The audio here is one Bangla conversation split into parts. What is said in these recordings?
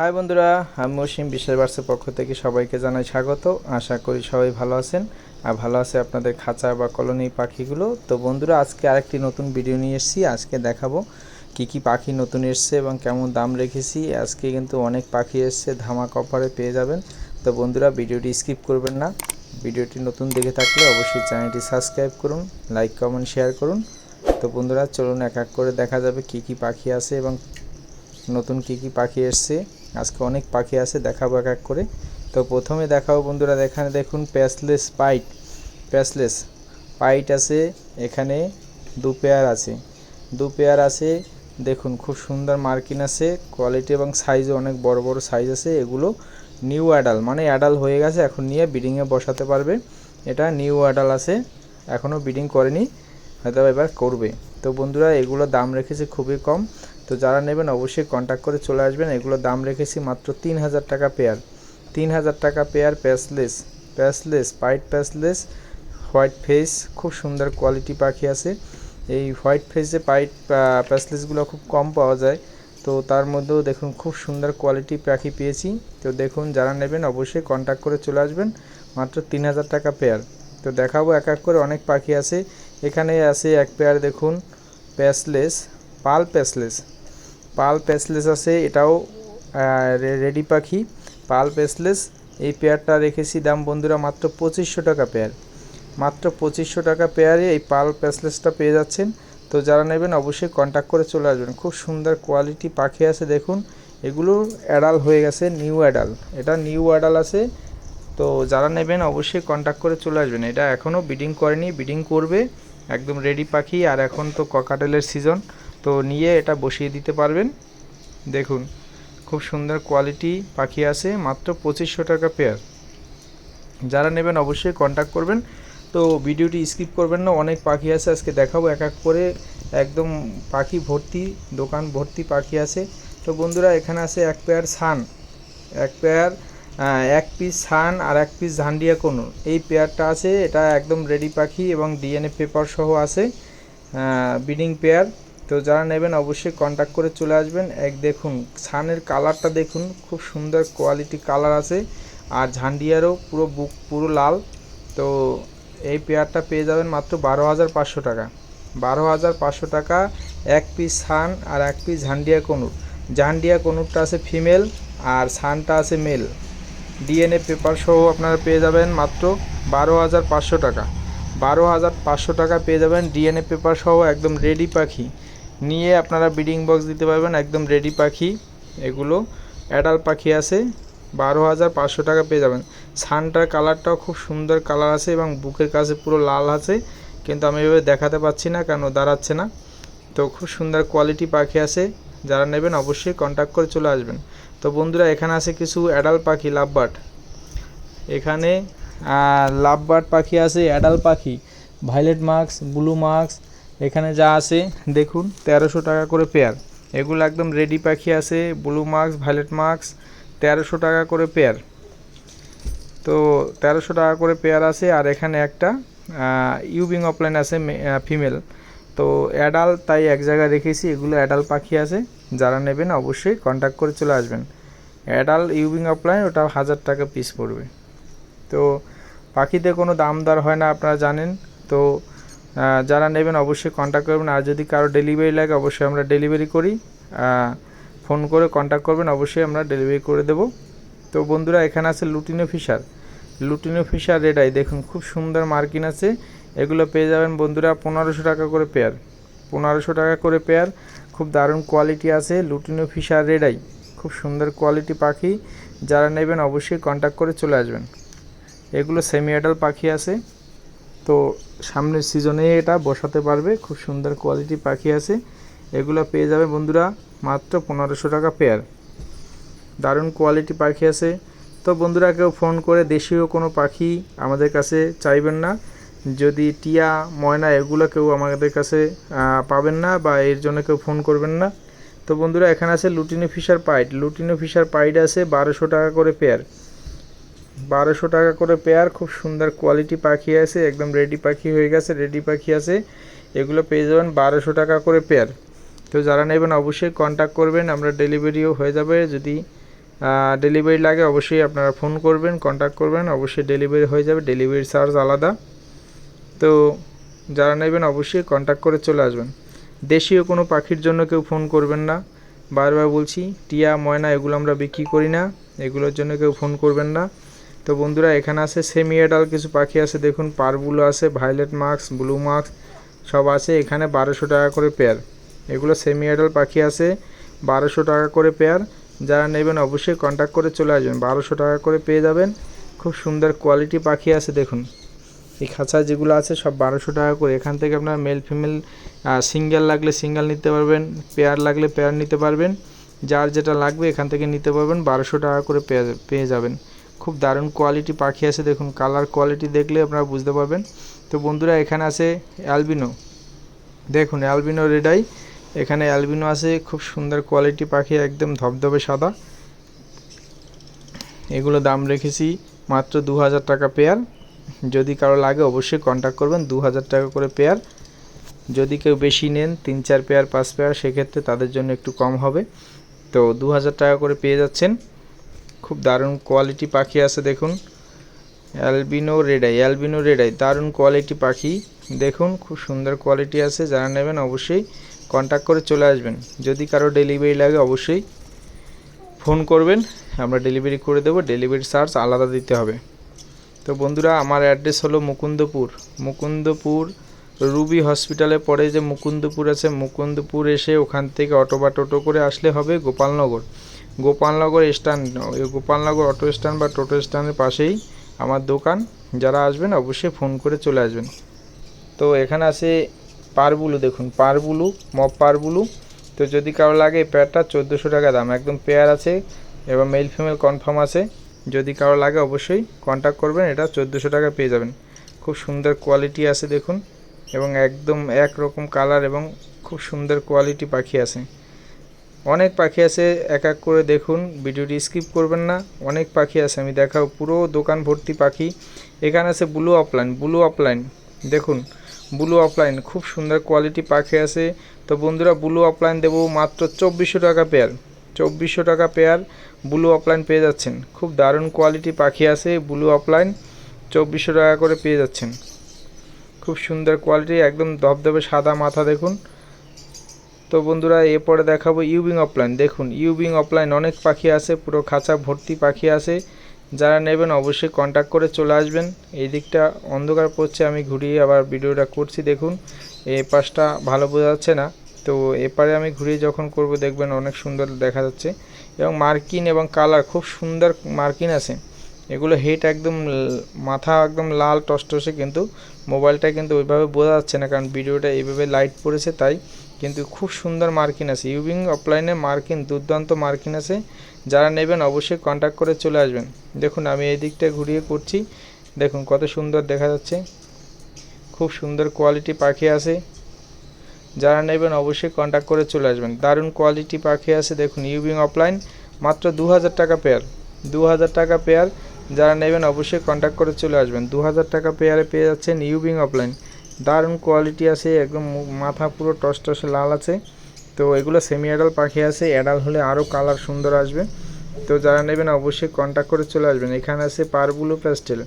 হাই বন্ধুরা, আমি মসিম বিশ্বাস বার্সের পক্ষ থেকে সবাইকে জানাই স্বাগত। আশা করি সবাই ভালো আছেন। আর ভালো আছে আপনাদের খাঁচা বা কলোনি পাখিগুলো। তো বন্ধুরা, আজকে আরেকটি নতুন ভিডিও নিয়ে এসেছি। আজকে দেখাবো কি কি পাখি নতুন এসছে এবং কেমন দাম রেখেছি। আজকে কিন্তু অনেক পাখি এসছে ধামা অফারে পেয়ে যাবেন। তো বন্ধুরা ভিডিওটি স্কিপ করবেন না। ভিডিওটি নতুন দেখে থাকলে অবশ্যই চ্যানেলটি সাবস্ক্রাইব করুন লাইক কমেন্ট শেয়ার করুন। তো বন্ধুরা, চলুন এক এক করে দেখা যাবে কি কি পাখি আছে এবং নতুন কি কি পাখি এসছে। আজকে অনেক পাখি আছে, দেখাবো এক এক করে। তো প্রথমে দেখাবো বন্ধুরা, এখানে দেখুন প্যাসলেস পাইট প্যাসলেস পাইট আছে, এখানে দু পেয়ার আছে। দু পেয়ার আছে, দেখুন খুব সুন্দর মার্কিন আছে, কোয়ালিটি এবং সাইজও অনেক বড় বড় সাইজ আছে, এগুলো নিউ অ্যাডাল মানে অ্যাডাল হয়ে গেছে, এখন নিয়ে বিডিংয়ে বসাতে পারবে। এটা নিউ অ্যাডাল আছে এখনও বিডিং করেনি, হয়তো এবার করবে। তো বন্ধুরা, এগুলো দাম রেখেছে খুবই কম। তো যারা নেবেন অবশ্যই কন্ট্যাক্ট করে চলে আসবেন। এগুলো দাম রেখেছি মাত্র তিন হাজার টাকা পেয়ার তিন হাজার টাকা পেয়ার প্যাসলেস প্যাসলেস পাইট প্যাসলেস হোয়াইট ফেস খুব সুন্দর কোয়ালিটি পাখি আছে। এই হোয়াইট ফেসে পাইট প্যাসলেসগুলো খুব কম পাওয়া যায়। তো তার মধ্যেও দেখুন খুব সুন্দর কোয়ালিটি পাখি পেয়েছি। তো দেখুন যারা নেবেন অবশ্যই কন্ট্যাক্ট করে চলে আসবেন। মাত্র তিন হাজার টাকা পেয়ার তো দেখাবো এক এক করে অনেক পাখি আছে। এখানে আছে এক পেয়ার দেখুন প্যাসলেস পাল প্যাসলেস পাল প্যাসলেস আছে, এটাও রেডি পাখি। পাল প্যাসলেস, এই পেয়ারটা রেখেছি দাম বন্ধুরা মাত্র পঁচিশশো টাকা পেয়ার। মাত্র পঁচিশশো টাকা পেয়ারে এই পাল প্যাসলেসটা পেয়ে যাচ্ছেন। তো যারা নেবেন অবশ্যই কন্ট্যাক্ট করে চলে আসবেন। খুব সুন্দর কোয়ালিটি পাখি আছে দেখুন। এগুলো অ্যাডাল হয়ে গেছে নিউ অ্যাডাল এটা নিউ অ্যাডাল আছে। তো যারা নেবেন অবশ্যই কন্ট্যাক্ট করে চলে আসবেন। এটা এখনও বিডিং করেনি বিডিং করবে। একদম রেডি পাখি। আর এখন তো ককাটেলের সিজন তো নিয়ে এটা বসিয়ে দিতে পারবেন। দেখুন, খুব সুন্দর কোয়ালিটি পাখি আছে, মাত্র পঁচিশশো টাকা পেয়ার যারা নেবেন অবশ্যই কন্ট্যাক্ট করবেন। তো ভিডিওটি স্কিপ করবেন না, অনেক পাখি আছে, আজকে দেখাবো এক এক করে। একদম পাখি ভর্তি, দোকান ভর্তি পাখি আছে। তো বন্ধুরা, এখানে আছে এক পেয়ার সান এক পেয়ার এক পিস সান আর এক পিস ঝান্ডিয়া কোনো। এই পেয়ারটা আছে, এটা একদম রেডি পাখি এবং ডিএনএ পেপার সহ আছে। বিডিং পেয়ার তো যারা নেবেন অবশ্যই কন্ট্যাক্ট করে চলে আসবেন। এক দেখুন সানের কালারটা দেখুন, খুব সুন্দর কোয়ালিটি কালার আছে। আর ঝান্ডিয়ারও পুরো বুক, পুরো লাল। তো এই পেয়ারটা পেয়ে যাবেন মাত্র বারো হাজার পাঁচশো টাকা। বারো হাজার পাঁচশো টাকা, এক পিস সান আর এক পিস ঝান্ডিয়া কনুর। ঝান্ডিয়া কনুরটা আছে ফিমেল আর সানটা আছে মেল ডিএনএ পেপার সহ আপনারা পেয়ে যাবেন মাত্র বারো হাজার পাঁচশো টাকা। বারো হাজার পাঁচশো টাকা পেয়ে যাবেন ডিএনএ পেপার সহ একদম রেডি পাখি। নিয়ে আপনারা ব্রিডিং বক্স দিতে পারবেন, একদম রেডি পাখি। এগুলো অ্যাডাল পাখি আছে, বারো হাজার পাঁচশো টাকা পেয়ে যাবেন। সানটার কালারটাও খুব সুন্দর কালার আছে এবং বুকের কাছে পুরো লাল আছে, কিন্তু আমি এভাবে দেখাতে পাচ্ছি না, কেন দাঁড়াচ্ছে না। তো খুব সুন্দর কোয়ালিটি পাখি আছে, যারা নেবেন অবশ্যই কন্ট্যাক্ট করে চলে আসবেন। তো বন্ধুরা, এখানে আছে কিছু অ্যাডাল পাখি, লাভবার্ড। এখানে লাভবার্ড পাখি আছে অ্যাডাল পাখি। ভাইলেট মাস্ক ব্লু মার্কস এখানে যা আছে, দেখুন, তেরোশো টাকা করে পেয়ার এগুলো একদম রেডি পাখি আছে ব্লু মার্কস ভাইলেট মার্কস তেরোশো টাকা করে পেয়ার তো তেরোশো টাকা করে পেয়ার আছে, আর এখানে একটা ইউবিং অফলাইন আছে ফিমেল তো অ্যাডাল তাই এক জায়গায় রেখেছি, এগুলো অ্যাডাল পাখি আছে। যারা নেবেন অবশ্যই কন্ট্যাক্ট করে চলে আসবেন। অ্যাডাল ইউবিং অফলাইন ওটা হাজার টাকা পিস পড়বে। তো পাখিতে কোনো দাম দর হয় না, আপনারা জানেন। তো যারা নেবেন অবশ্যই কন্ট্যাক্ট করবেন। আর যদি কারও ডেলিভারি লাগে, অবশ্যই আমরা ডেলিভারি করি। ফোন করে কন্ট্যাক্ট করবেন, অবশ্যই আমরা ডেলিভারি করে দেব। তো বন্ধুরা, এখানে আছে lutino fischer lutino fischer red eye দেখুন, খুব সুন্দর মার্কিন আছে। এগুলো পেয়ে যাবেন বন্ধুরা পনেরোশো টাকা করে পেয়ার পনেরোশো টাকা করে পেয়ার খুব দারুণ কোয়ালিটি আছে লুটিনো ফিশার রেডাই খুব সুন্দর কোয়ালিটি পাখি। যারা নেবেন, অবশ্যই কন্ট্যাক্ট করে চলে আসবেন। এগুলো সেমি অ্যাডাল পাখি আছে। তো সামনের সিজনে এটা বসাতে পারবে। খুব সুন্দর কোয়ালিটি পাখি আছে। এগুলো পেয়ে যাবে বন্ধুরা মাত্র পনেরোশো টাকা পেয়ার দারুণ কোয়ালিটি পাখি আছে। তো বন্ধুরা কেউ ফোন করে দেশীয় কোনো পাখি আমাদের কাছে চাইবেন না। যদি টিয়া, ময়না এগুলো কেউ আমাদের কাছে পাবেন না বা এর জন্য কেউ ফোন করবেন না। তো বন্ধুরা এখানে আছে lutino fischer pied lutino fischer pied আছে বারোশো টাকা করে পেয়ার বারোশো টাকা করে পেয়ার, খুব সুন্দর কোয়ালিটি পাখি আছে, একদম রেডি পাখি হয়ে গেছে রেডি পাখি আছে, এগুলো পেয়ে যাবেন বারোশো টাকা করে পেয়ার। তো যারা নেবেন অবশ্যই কন্ট্যাক্ট করবেন, আমরা ডেলিভারিও হয়ে যাবে, যদি ডেলিভারি লাগে অবশ্যই আপনারা ফোন করবেন কন্ট্যাক্ট করবেন, অবশ্যই ডেলিভারি হয়ে যাবে ডেলিভারি চার্জ আলাদা। তো যারা নেবেন অবশ্যই কন্ট্যাক্ট করে চলে আসবেন। দেশীয় কোনো পাখির জন্য কেউ ফোন করবেন না। বারবার বলছি, টিয়া, ময়না, এগুলো আমরা বিক্রি করি না, এগুলোর জন্য কেউ ফোন করবেন না। তো বন্ধুরা, এখানে আছে সেমি এডাল কিছু পাখি আছে। দেখুন পারগুলো আছে ভায়োলেট মার্কস ব্লু মার্কস সব আছে। এখানে বারোশো টাকা করে পেয়ার এগুলো সেমি পাখি আছে, বারোশো টাকা করে পেয়ার যারা নেবেন অবশ্যই কন্ট্যাক্ট করে চলে আসবেন। বারোশো টাকা করে পেয়ে যাবেন। খুব সুন্দর কোয়ালিটি পাখি আছে, দেখুন। এই খাঁচা যেগুলো আছে, সব বারোশো টাকা করে। এখান থেকে আপনার মেল ফিমেল সিঙ্গেল লাগলে সিঙ্গেল নিতে পারবেন পেয়ার লাগলে পেয়ার নিতে পারবেন। যার যেটা লাগবে, এখান থেকে নিতে পারবেন। বারোশো টাকা করে পেয়ে পেয়ে যাবেন। খুব দারুণ কোয়ালিটি পাখি আছে, দেখুন কালার কোয়ালিটি দেখলে আপনারা বুঝতে পারবেন। তো বন্ধুরা, এখানে আছে অ্যালবিনো দেখুন অ্যালবিনো রেডাই এখানে অ্যালবিনো আছে, খুব সুন্দর কোয়ালিটি পাখি, একদম ধবধবে সাদা। এগুলো দাম রেখেছি মাত্র দু হাজার টাকা পেয়ার যদি কারও লাগে অবশ্যই কন্ট্যাক্ট করবেন দু হাজার টাকা করে পেয়ার যদি কেউ বেশি নেন, তিন, চার পেয়ার পাঁচ পেয়ার সেক্ষেত্রে তাদের জন্য একটু কম হবে। তো দু হাজার টাকা করে পেয়ে যাচ্ছেন। খুব দারুণ কোয়ালিটি পাখি আছে, দেখুন। Albino red eye albino red eye দারুণ কোয়ালিটি পাখি। দেখুন, খুব সুন্দর কোয়ালিটি আছে, যারা নেবেন অবশ্যই কন্ট্যাক্ট করে চলে আসবেন। যদি কারও ডেলিভারি লাগে, অবশ্যই ফোন করবেন, আমরা ডেলিভারি করে দেবো ডেলিভারি চার্জ আলাদা দিতে হবে। তো বন্ধুরা, আমার অ্যাড্রেস হলো মুকুন্দপুর। মুকুন্দপুর রুবি হসপিটালে পরে যে মুকুন্দপুর আছে, মুকুন্দপুর এসে ওখান থেকে অটো বা টোটো করে আসলে হবে Gopalnagar. Gopalnagar stand Gopalnagar auto stand বা টোটো স্ট্যান্ডের পাশেই আমার দোকান। যারা আসবেন অবশ্যই ফোন করে চলে আসবেন। তো এখানে আছে পারবুলু দেখুন, পারবুলু মপ পারবুলু। তো যদি কারও লাগে পেয়ারটা চোদ্দোশো টাকা দাম, একদম পেয়ার আছে এবং মেল ফিমেল কনফার্ম আছে। যদি কারও লাগে অবশ্যই কন্ট্যাক্ট করবেন, এটা চোদ্দোশো টাকা পেয়ে যাবেন। খুব সুন্দর কোয়ালিটি আছে দেখুন, এবং একদম এক রকম কালার এবং খুব সুন্দর কোয়ালিটি পাখি আছে। অনেক পাখি আছে, এক এক করে দেখুন, ভিডিওটি স্কিপ করবেন না। অনেক পাখি আছে, আমি দেখাও পুরো দোকান ভর্তি পাখি। এখানে আছে ব্লু অফলাইন ব্লু অফলাইন দেখুন ব্লু অফলাইন খুব সুন্দর কোয়ালিটি পাখি আছে। তো বন্ধুরা ব্লু অফলাইন দেবো মাত্র চব্বিশশো টাকা পেয়ার চব্বিশশো টাকা পেয়ার ব্লু অফলাইন পেয়ে যাচ্ছেন। খুব দারুণ কোয়ালিটি পাখি আছে ব্লু অফলাইন চব্বিশশো টাকা করে পেয়ে যাচ্ছেন। খুব সুন্দর কোয়ালিটি একদম ধবধবে সাদা মাথা দেখুন। তো বন্ধুরা, এরপরে দেখাবো ইউবিং অফলাইন। দেখুন, ইউবিং অফলাইন অনেক পাখি আছে, পুরো খাঁচা ভর্তি পাখি আছে। যারা নেবেন অবশ্যই কন্ট্যাক্ট করে চলে আসবেন। এই দিকটা অন্ধকার পড়ছে, আমি ঘুরিয়ে আবার ভিডিওটা করছি, দেখুন। এই পাশটা ভালো বোঝা যাচ্ছে না। তো এপারে আমি ঘুরিয়ে যখন করব, দেখবেন অনেক সুন্দর দেখা যাচ্ছে। এবং মার্কিন এবং কালার, খুব সুন্দর মার্কিন আছে। এগুলো হেড একদম মাথা একদম লাল টসটসে, কিন্তু মোবাইলটা কিন্তু ওইভাবে বোঝা যাচ্ছে না, কারণ ভিডিওটা এইভাবে লাইট পড়েছে, তাই কিন্তু খুব সুন্দর মার্কিন আছে। ইউবিং অফলাইনে মার্কিন দুর্দান্ত মার্কিন আছে। যারা নেবেন অবশ্যই কন্ট্যাক্ট করে চলে আসবেন। দেখুন, আমি এই দিকটা ঘুরিয়ে করছি। দেখুন, কত সুন্দর দেখা যাচ্ছে। খুব সুন্দর কোয়ালিটি পাখি আছে। যারা নেবেন অবশ্যই কন্ট্যাক্ট করে চলে আসবেন। দারুণ কোয়ালিটি পাখি আছে। দেখুন ইউবিং অফলাইন মাত্র দু হাজার টাকা পেয়ার দু হাজার টাকা পেয়ার যারা নেবেন অবশ্যই কন্ট্যাক্ট করে চলে আসবেন। দু হাজার টাকা পেয়ারে পেয়ে যাচ্ছেন ইউবিং অফলাইন দারুণ কোয়ালিটি আছে, একদম মাথা পুরো টস টসে লাল আছে। তো এগুলো সেমি অ্যাডাল পাখি আছে অ্যাডাল হলে আরও কালার সুন্দর আসবে। তো যারা নেবেন অবশ্যই কন্ট্যাক্ট করে চলে আসবেন। এখানে আছে পারবুলু প্যাস্টেল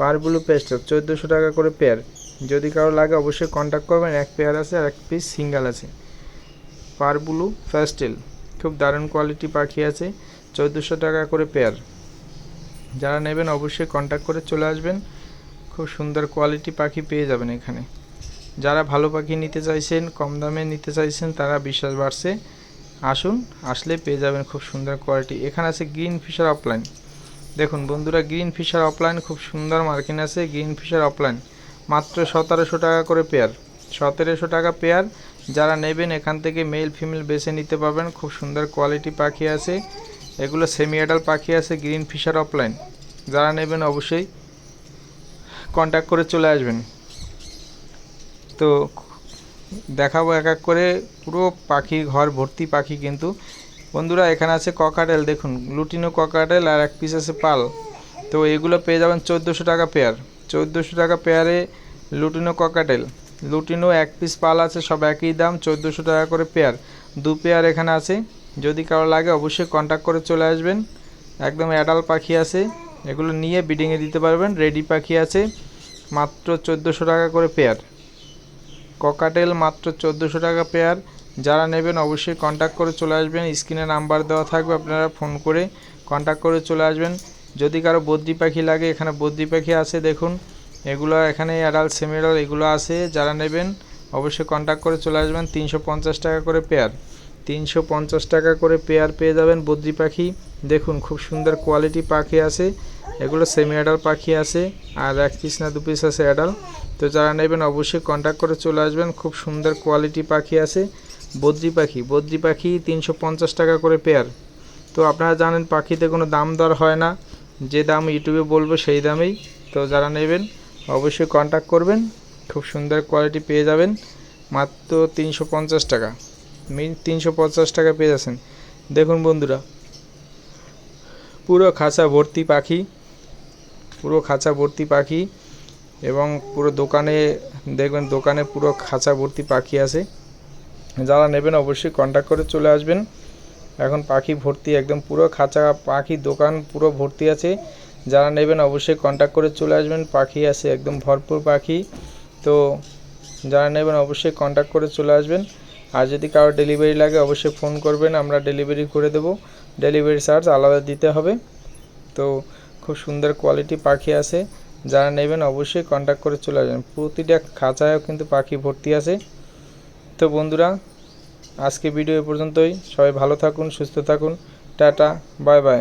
পারবুলু প্যাস্টেল চোদ্দোশো টাকা করে পেয়ার যদি কারও লাগে অবশ্যই কন্ট্যাক্ট করবেন, এক পেয়ার আছে আর এক পিস সিঙ্গেল আছে। পারবুলু প্যাস্টেল খুব দারুণ কোয়ালিটি পাখি আছে, চোদ্দোশো টাকা করে পেয়ার যারা নেবেন অবশ্যই কন্ট্যাক্ট করে চলে আসবেন। খুব সুন্দর কোয়ালিটি পাখি পেয়ে যাবেন এখানে। যারা ভালো পাখি নিতে চাইছেন, কম দামে নিতে চাইছেন, তারা বিশ্বাস বাড়ছে। আসুন, আসলে পেয়ে যাবেন খুব সুন্দর কোয়ালিটি এখানে আছে গ্রিন ফিশার অফলাইন দেখুন বন্ধুরা গ্রিন ফিশার অফলাইন খুব সুন্দর মার্কিন আছে গ্রিন ফিশার অফলাইন মাত্র সতেরোশো টাকা করে পেয়ার সতেরোশো টাকা পেয়ার যারা নেবেন, এখান থেকে মেল ফিমেল বেছে নিতে পারবেন। খুব সুন্দর কোয়ালিটি পাখি আছে। এগুলো সেমি অ্যাডাল পাখি আছে গ্রিন ফিশার অফলাইন যারা নেবেন, অবশ্যই কন্ট্যাক্ট করে চলে আসবেন। তো দেখাবো এক এক করে। পুরো পাখি ঘর, ভর্তি পাখি কিন্তু। বন্ধুরা, এখানে আছে ককাটেল দেখুন। লুটিনো ককাটেল আর এক পিস আছে পাল। তো এগুলো পেয়ে যাবেন চোদ্দোশো টাকা পেয়ার চোদ্দোশো টাকা পেয়ারে লুটিনো ককাটেল লুটিনো এক পিস পাল আছে, সব একই দাম, চোদ্দোশো টাকা করে পেয়ার দু পেয়ার এখানে আছে। যদি কারও লাগে, অবশ্যই কন্ট্যাক্ট করে চলে আসবেন। একদম অ্যাডাল পাখি আছে। এগুলো নিয়ে বিডিংয়ে দিতে পারবেন। রেডি পাখি আছে। মাত্র চোদ্দোশো টাকা করে পেয়ার ককাটেল মাত্র চোদ্দোশো টাকা পেয়ার। যারা নেবেন অবশ্যই কন্ট্যাক্ট করে চলে আসবেন। স্ক্রিনে নাম্বার দেওয়া থাকবে, আপনারা ফোন করে কন্ট্যাক্ট করে চলে আসবেন। যদি কারও বদ্রি পাখি লাগে, এখানে বদ্রি পাখি আছে, দেখুন। এগুলো এখানে অ্যাডাল সেমিডাল এগুলো আছে। যারা নেবেন, অবশ্যই কন্ট্যাক্ট করে চলে আসবেন। তিনশো পঞ্চাশ টাকা করে পেয়ার। তিনশো পঞ্চাশ টাকা করে পেয়ার পেয়ে যাবেন বদ্রি পাখি। দেখুন, খুব সুন্দর কোয়ালিটি পাখি আছে। এগুলো সেমি অ্যাডাল পাখি আছে। আর এক পিস না, দু পিস আছে অ্যাডাল তো যারা নেবেন অবশ্যই কন্ট্যাক্ট করে চলে আসবেন। খুব সুন্দর কোয়ালিটি পাখি আছে। বদ্রি পাখি। বদ্রি পাখি তিনশো পঞ্চাশ টাকা করে পেয়ার তো আপনারা জানেন পাখিতে কোনো দাম দর হয় না। যে দাম ইউটিউবে বলব সেই দামেই। তো যারা নেবেন, অবশ্যই কন্ট্যাক্ট করবেন। খুব সুন্দর কোয়ালিটি পেয়ে যাবেন। মাত্র তিনশো পঞ্চাশ টাকা। মিন তিনশো পঞ্চাশ টাকা পেয়ে যাচ্ছেন। দেখুন বন্ধুরা, পুরো খাঁচা ভর্তি পাখি। পুরো খাঁচা ভর্তি পাখি। এবং পুরো দোকানে, দেখবেন দোকানে পুরো খাঁচা ভর্তি পাখি আছে। যারা নেবেন অবশ্যই কন্ট্যাক্ট করে চলে আসবেন। এখন পাখি ভর্তি একদম পুরো খাঁচা, পাখি দোকান পুরো ভর্তি আছে। যারা নেবেন অবশ্যই কন্ট্যাক্ট করে চলে আসবেন। পাখি আছে, একদম ভরপুর পাখি। তো যারা নেবেন অবশ্যই কন্ট্যাক্ট করে চলে আসবেন। আর যদি কারও ডেলিভারি লাগে, অবশ্যই ফোন করবেন। আমরা ডেলিভারি করে দেব। ডেলিভারি চার্জ আলাদা দিতে হবে। তো খুব সুন্দর কোয়ালিটি পাখি আছে। যারা নেবেন অবশ্যই কন্ট্যাক্ট করে চলে আসবেন। প্রতিটা খাঁচায়ও কিন্তু পাখি ভর্তি আছে। তো বন্ধুরা, আজকে ভিডিও এ পর্যন্তই। সবাই ভালো থাকুন, সুস্থ থাকুন। Tata bye bye